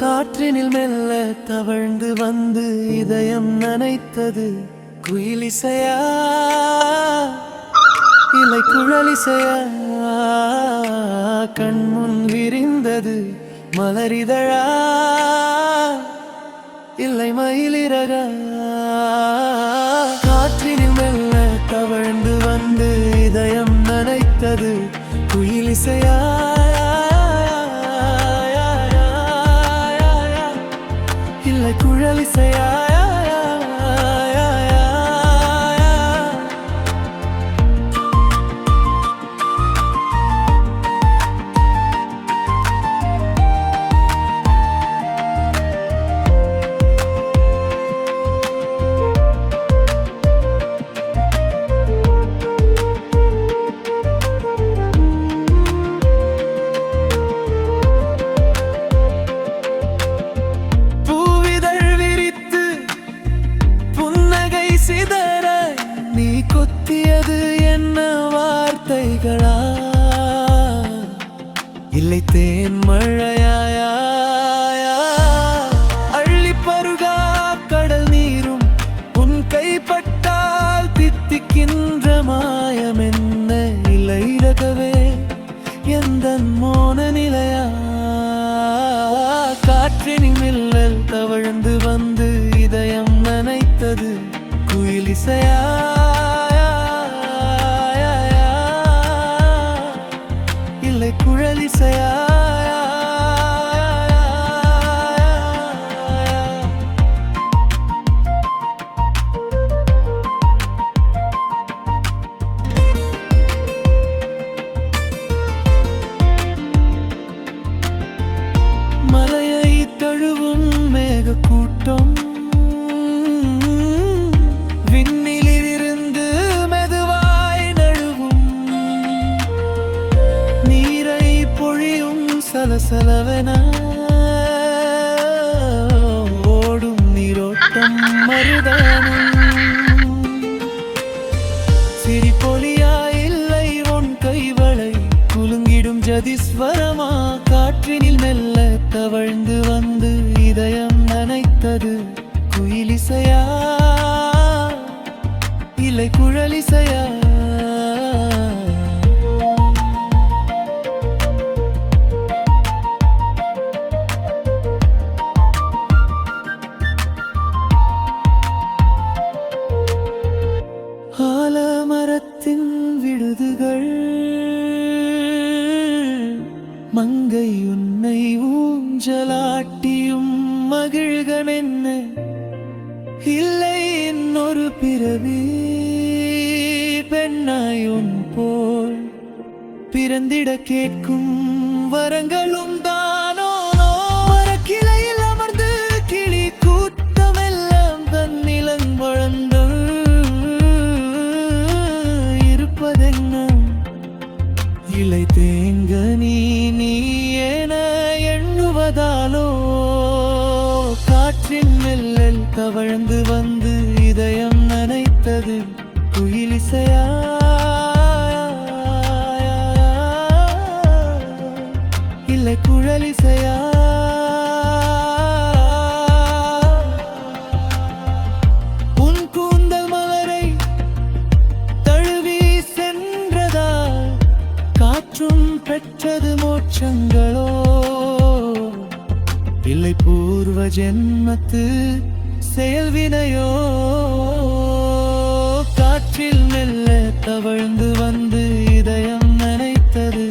காற்றினில் மெல்ல தவழ்ந்து வந்து இதயம் நனைத்தது. குயிலிசையா? இலை குழலிசையா? கண்முன் விரிந்தது மலரிதழா? இல்லை மயிலிறகா? காற்றினில் மெல்ல தவழ்ந்து வந்து இதயம் நனைத்தது. குயிலிசையா? குழலிசையாய் சிதற நீ கொத்தியது என்ன வார்த்தைகளா? இல்லை தேன் மழையாயா? அள்ளி பருகா கடல் நீரும் உன் கைப்பட்டால் தித்திக்கின்ற மாயம் என்ன இல்லை ரகவே? எந்த மோன நிலையா? காற்றினின் மில்லல் தவழ்ந்து வந்து இசையா இல்லை குழல் இசையா சலசலவென ஓடும் நீரோட்டம் மருதானம். சிரிப்பொலியா இல்லை உன் கைவளை குலுங்கிடும் ஜதிஸ்வரமா. காற்றினில் மெல்ல தவழ்ந்து வந்து இதயம் நனைத்தது குயிலிசையா. இல்லை குழலிசையா மகிழ்கமென்ன இல்லை இன்னொரு பிறவி. பெண்ணாய் உன் போல் பிறந்திட கேட்கும் வரங்களும் தவழ்ந்து வந்து இதயம் நனைத்தது. குயிலிசையா இல்லை குழலிசையா தழுவி காற்றும் பெற்றது மோட்சங்களோ? இல்லை பூர்வ ஜென்மத்து செயல்வினையோ காற்றில் மெல்ல தவழ்ந்து வந்து இதயம் நினைத்தது.